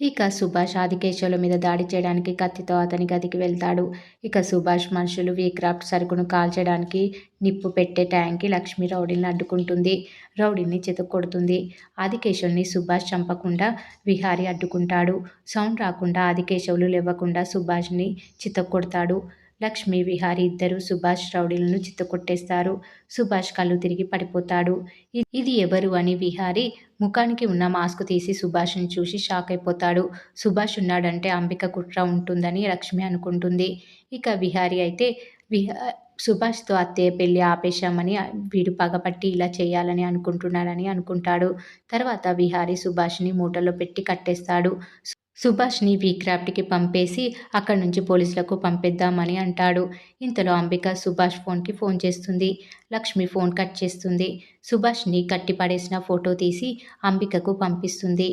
ఇక సుభాష్ ఆదికేశవుల మీద దాడి చేయడానికి కత్తితో అతని గదికి వెళ్తాడు. ఇక సుభాష్ మనుషులు వీక్రాఫ్ట్ సరుకును కాల్చడానికి నిప్పు పెట్టే ట్యాంక్కి లక్ష్మి రౌడీని అడ్డుకుంటుంది. రౌడీని చితక్కొడుతుంది. ఆదికేశవుల్ని సుభాష్ చంపకుండా విహారి అడ్డుకుంటాడు. సౌండ్ రాకుండా ఆదికేశవులు లేవకుండా సుభాష్ని చితక్కొడతాడు. లక్ష్మి విహారి ఇద్దరు సుభాష్ రౌడీలను చిత్తకొట్టేస్తారు. సుభాష్ కళ్ళు తిరిగి పడిపోతాడు. ఇది ఎవరు అని విహారి ముఖానికి ఉన్న మాస్క్ తీసి సుభాష్ని చూసి షాక్ అయిపోతాడు. సుభాష్ ఉన్నాడంటే అంబిక కుట్ర ఉంటుందని లక్ష్మి అనుకుంటుంది. ఇక విహారి అయితే విహా సుభాష్తో అత్తయ్య పెళ్ళి ఆపేశామని వీడు పగపట్టి ఇలా చేయాలని అనుకుంటున్నాడని అనుకుంటాడు. తర్వాత విహారి సుభాష్ని మూటలో పెట్టి కట్టేస్తాడు. సుభాష్ని వీక్రాఫ్ట్కి పంపేసి అక్కడి నుంచి పోలీసులకు పంపిద్దామని అంటాడు. ఇంతలో అంబిక సుభాష్ ఫోన్కి ఫోన్ చేస్తుంది. లక్ష్మి ఫోన్ కట్ చేస్తుంది. సుభాష్ని కట్టిపడేసిన ఫోటో తీసి అంబికకు పంపిస్తుంది.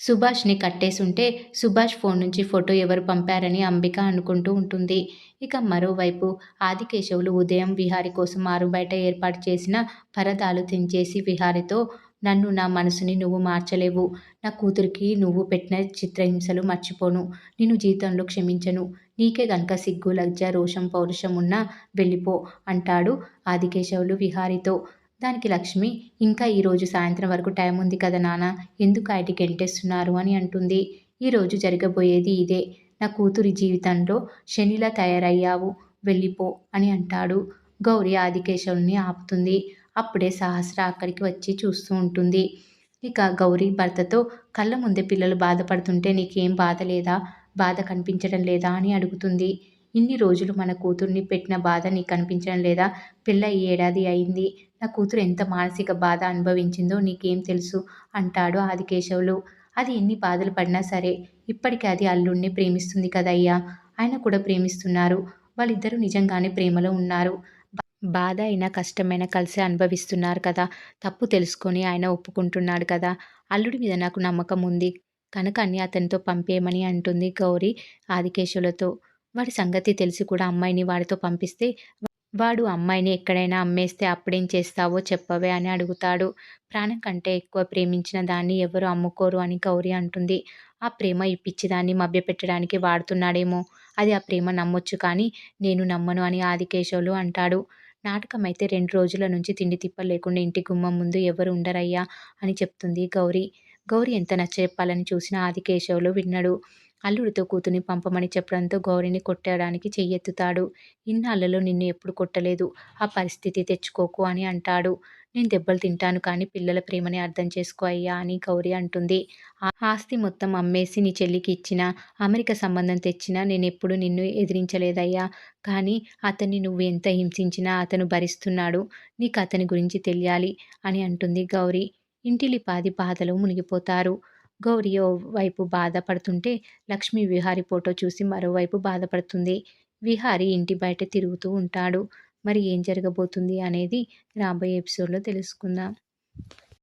సుభాష్ని కట్టేసుంటే సుభాష్ ఫోన్ నుంచి ఫోటో ఎవరు పంపారని అంబిక అనుకుంటూ ఉంటుంది. ఇక మరోవైపు ఆదికేశవులు ఉదయం విహారి కోసం ఆరు బయట ఏర్పాటు చేసిన పరదాలు తెంచేసి విహారితో నన్ను నా మనసుని నువ్వు మార్చలేవు. నా కూతురికి నువ్వు పెట్టిన చిత్రహింసలు మర్చిపోను. నేను జీవితంలో క్షమించను. నీకే గనక సిగ్గు లజ్జ రోషం పౌరుషం ఉన్నా వెళ్ళిపో అంటాడు ఆదికేశవులు విహారితో. దానికి లక్ష్మి ఇంకా ఈరోజు సాయంత్రం వరకు టైం ఉంది కదా నాన్న ఎందుకు ఆయటికి ఎంటేస్తున్నారు? అని అంటుంది. ఈరోజు జరగబోయేది ఇదే. నా కూతురి జీవితంలో శనిలా తయారయ్యావు. వెళ్ళిపో అని అంటాడు గౌరి ఆదికేశవుల్ని ఆపుతుంది. అప్పుడే సహస్ర అక్కడికి వచ్చి చూస్తూ ఉంటుంది. ఇక గౌరీ భర్తతో కళ్ళ ముందే పిల్లలు బాధపడుతుంటే నీకేం బాధ లేదా? బాధ కనిపించడం లేదా? అని అడుగుతుంది. ఇన్ని రోజులు మన కూతుర్ని పెట్టిన బాధ నీకు కనిపించడం లేదా? పిల్ల ఏడాది అయింది. నా కూతురు ఎంత మానసిక బాధ అనుభవించిందో నీకేం తెలుసు అంటాడు ఆదికేశవులు. అది ఎన్ని బాధలు పడినా సరే ఇప్పటికీ అది అల్లుడిని ప్రేమిస్తుంది కదయ్యా. ఆయన కూడా ప్రేమిస్తున్నారు. వాళ్ళిద్దరూ నిజంగానే ప్రేమలో ఉన్నారు. బాధ అయినా కష్టమైనా కలిసి అనుభవిస్తున్నారు కదా. తప్పు తెలుసుకొని ఆయన ఒప్పుకుంటున్నాడు కదా. అల్లుడి మీద నాకు నమ్మకం ఉంది. కనుక అన్ని అతనితో పంపేయమని అంటుంది గౌరీ ఆదికేశులతో. వాడి సంగతి తెలిసి కూడా అమ్మాయిని వాడితో పంపిస్తే వాడు అమ్మాయిని ఎక్కడైనా అమ్మేస్తే అప్పుడేం చేస్తావో చెప్పవే అని అడుగుతాడు. ప్రాణం కంటే ఎక్కువ ప్రేమించిన దాన్ని ఎవరు అమ్ముకోరు అని గౌరీ అంటుంది. ఆ ప్రేమ ఈ పిచ్చిదాన్ని మభ్యపెట్టడానికి వాడుతున్నాడేమో. అది ఆ ప్రేమ నమ్మొచ్చు కానీ నేను నమ్మను అని ఆదికేశవులు అంటాడు. నాటకం అయితే రెండు రోజుల నుంచి తిండి తిప్ప లేకుండా ఇంటి గుమ్మం ముందు ఎవరు ఉండరయ్యా అని చెప్తుంది గౌరీ. గౌరీ ఎంత నచ్చ చెప్పాలని చూసినా ఆదికేశవులు విన్నాడు అల్లుడితో కూతుని పంపమని చెప్పడంతో గౌరిని కొట్టడానికి చెయ్యెత్తుతాడు. ఇన్నాళ్ళలో నిన్ను ఎప్పుడు కొట్టలేదు. ఆ పరిస్థితి తెచ్చుకోకు అని అంటాడు. నేను దెబ్బలు తింటాను కానీ పిల్లల ప్రేమని అర్థం చేసుకో అయ్యా అని గౌరి అంటుంది. ఆస్తి మొత్తం అమ్మేసి నీ చెల్లికి ఇచ్చిన అమెరికా సంబంధం తెచ్చినా నేను ఎప్పుడు నిన్ను ఎదిరించలేదయ్యా. కానీ అతన్ని నువ్వు ఎంత హింసించినా అతను భరిస్తున్నాడు. నీకు అతని గురించి తెలియాలి అని అంటుంది గౌరీ. ఇంటిలిపాది బాధలో మునిగిపోతారు. గౌరీ వైపు బాధపడుతుంటే లక్ష్మి విహారి ఫోటో చూసి మరోవైపు బాధపడుతుంది. విహారి ఇంటి బయట తిరుగుతూ ఉంటాడు. మరి ఏం జరగబోతుంది అనేది రాబోయే ఎపిసోడ్లో తెలుసుకుందాం.